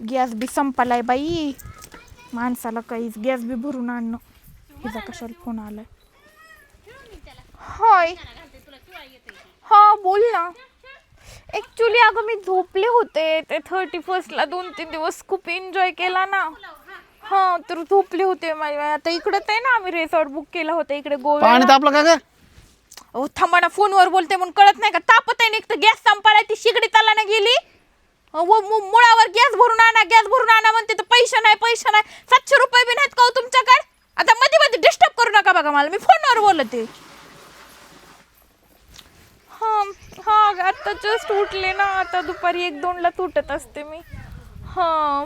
Gas बी संपलाय बाई. माणसाला काहीच गॅस बी भरून आणणं. हिचा कशाला फोन आलाय? होय. हा बोल ना. ऍक्च्युली अगं मी झोपले होते. ते थर्टी फर्स्टला दोन तीन दिवस खूप एन्जॉय केला ना. हा तर झोपले होते माझ्या आता इकडंच आहे ना आम्ही रिसॉर्ट बुक केलं होतं. इकडे पाणी तापलं का ग? अहो थांबा ना फोनवर बोलते म्हणून कळत नाही का? तापत आहे एक तर गॅस संपायला ती शिगडी चालला गेली. अहो, मु- मुळावर गॅस भरून आणा गॅस भरून आणा म्हणते तर पैसे नाही पैसे नाही. सातशे रुपये बी नाहीत का हो तुमच्याकडे? आता मध्ये मध्ये डिस्टर्ब करू नका बघा मला मी फोनवर बोलते. हा हा आता जस्ट उठले ना आता दुपारी एक दोनला तुटत असते मी. हां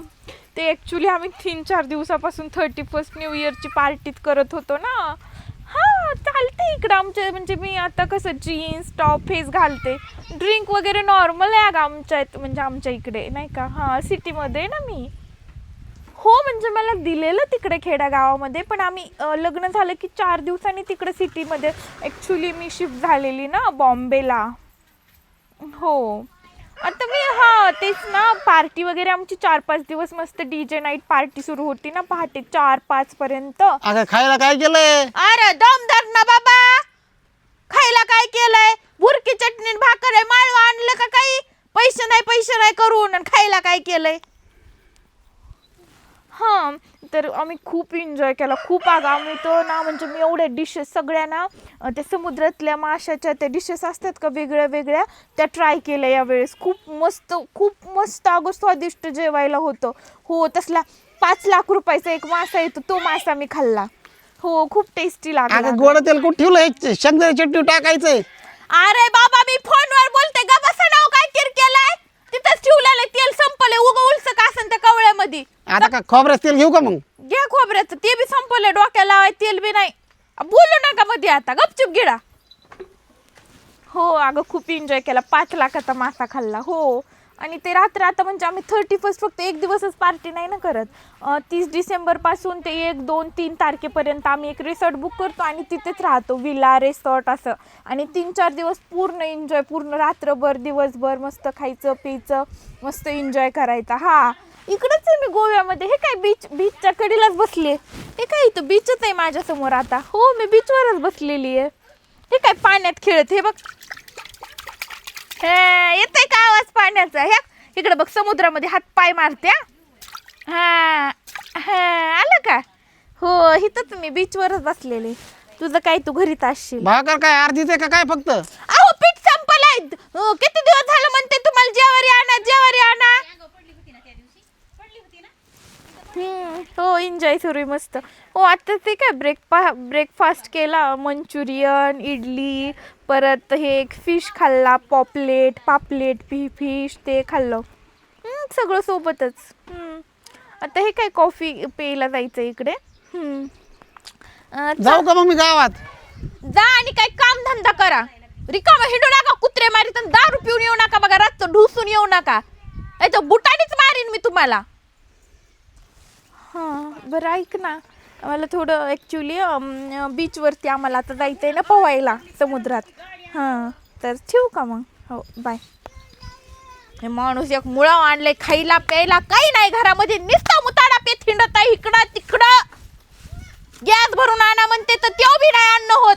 ते ॲक्च्युली आम्ही तीन चार दिवसापासून थर्टी फर्स्ट न्यू इयरची पार्टीत करत होतो ना. इकडं आमच्या म्हणजे मी आता कसं जीन्स टॉप हेच घालते. ड्रिंक वगैरे नॉर्मल आहे अगं आमच्या म्हणजे आमच्या इकडे नाही का? हां सिटीमध्ये ना मी. हो म्हणजे मला दिलेलं तिकडे खेड्यागावामध्ये पण आम्ही लग्न झालं की चार दिवसांनी तिकडे सिटीमध्ये ॲक्च्युली मी शिफ्ट झालेली ना बॉम्बेला. हो. आता मी हा तेच ना पार्टी वगैरे आमची चार पाच दिवस मस्त डी जे नाईट पार्टी सुरू होती ना पहाटे चार पाच पर्यंत खायला काय केलंय अरे दमदार ना बाबा! खायला काय केलंय? बुरकी चटणी भाकर आहे माळव आणलं का काही? पैसे नाही पैसे नाही करून आणि खायला काय केलंय? हां तर आम्ही खूप एन्जॉय केला. खूप आग आम्ही तर ना म्हणजे मी एवढ्या डिशेस सगळ्या ना त्या समुद्रातल्या माशाच्या त्या डिशेस असतात का वेगळ्या वेगळ्या त्या ट्राय केल्या यावेळेस. खूप मस्त खूप मस्त अगं स्वादिष्ट जेवायला होतं. हो तसला पाच लाख रुपयाचा एक मासा येतो तो मासा मी खाल्ला. हो खूप टेस्टी अगं गोड तेल कुठं ठेवलंय? शेंगदाणे चटणी टाकायचंय. अरे बाबा मी फोनवर बोलते का बसा नाव काय किर केलाय? तिथंच ठेवलेलं तेल संपलंय. उग उलस का असेल त्या कवळ्यामध्ये? आता का खोबऱ्याचं तेल घेऊ का मग? घ्या खोबऱ्याचं. ते बी संपलंय. डोक्याला लावाय तेल बी नाही. बोलू नका मध्ये आता. गपचूप गिडा हो अगं खूप एन्जॉय केला. पाच लाखाचा मासा खाल्ला हो. आणि ते रात्र आता म्हणजे आम्ही थर्टी फर्स्ट फक्त एक दिवसच पार्टी नाही ना करत. तीस डिसेंबरपासून ते एक दोन तीन तारखेपर्यंत आम्ही एक रिसॉर्ट बुक करतो आणि तिथेच राहतो. विला रिसॉर्ट असं. आणि तीन चार दिवस पूर्ण एन्जॉय पूर्ण रात्रभर दिवसभर मस्त खायचं प्यायचं मस्त एन्जॉय करायचा. हा. इकडंच आहे मी गोव्यामध्ये. हे काय बीच बीचच्या कडेलाच बसले हे काय इथं बीचच आहे माझ्यासमोर आता? हो मी बीचवरच बसलेली आहे हे काय पाण्यात खेळत? हे बघ. हे येतंय का आवाज पाण्याचा? हे इकडे बघ समुद्रामध्ये हात पाय मारते हा. हा हा आलं का? हो इथंच मी बीचवरच बसलेले. तुझं काय तू घरीच असशील? भाकर काय अर्धीच आहे का काय फक्त? अहो पीठ संपलाय. अहो, किती दिवस झालं म्हणते तुम्हाला जेवारी आणा जेवारी आणा हम्म, हो एन्जॉय सुरू आहे मस्त. हो आता ते काय ब्रेकफा ब्रेकफास्ट केला मंचुरियन इडली परत हे फिश खाल्ला पॉपलेट पापलेट पी फिश ते खाल्लं. सगळं सोबतच. आता हे काय कॉफी प्यायला जायचं इकडे? हम्म. अं, जाऊ का मग मी गावात? जा आणि काय काम धंदा करा. रिकामा हिंडू नका कुत्रे मारीत आणि दारू पिऊन येऊ नका बघा रातचं ढुसून येऊ नका. नाही तर बुटानीच मारीन मी तुम्हाला. हां बरं ऐक ना. मला थोडं ॲक्च्युली बीचवरती आम्हाला आता जायचं आहे ना पोवायला समुद्रात. हां तर ठेवू का मग? हो बाय हे माणूस एक मुळा आणलंय खायला प्यायला काही नाही घरामध्ये. निस्ता मुताडा पे हिंडत आहे इकडं तिकडं. गॅस भरून आणा म्हणते तर त्यो बी नाही आणणं होत.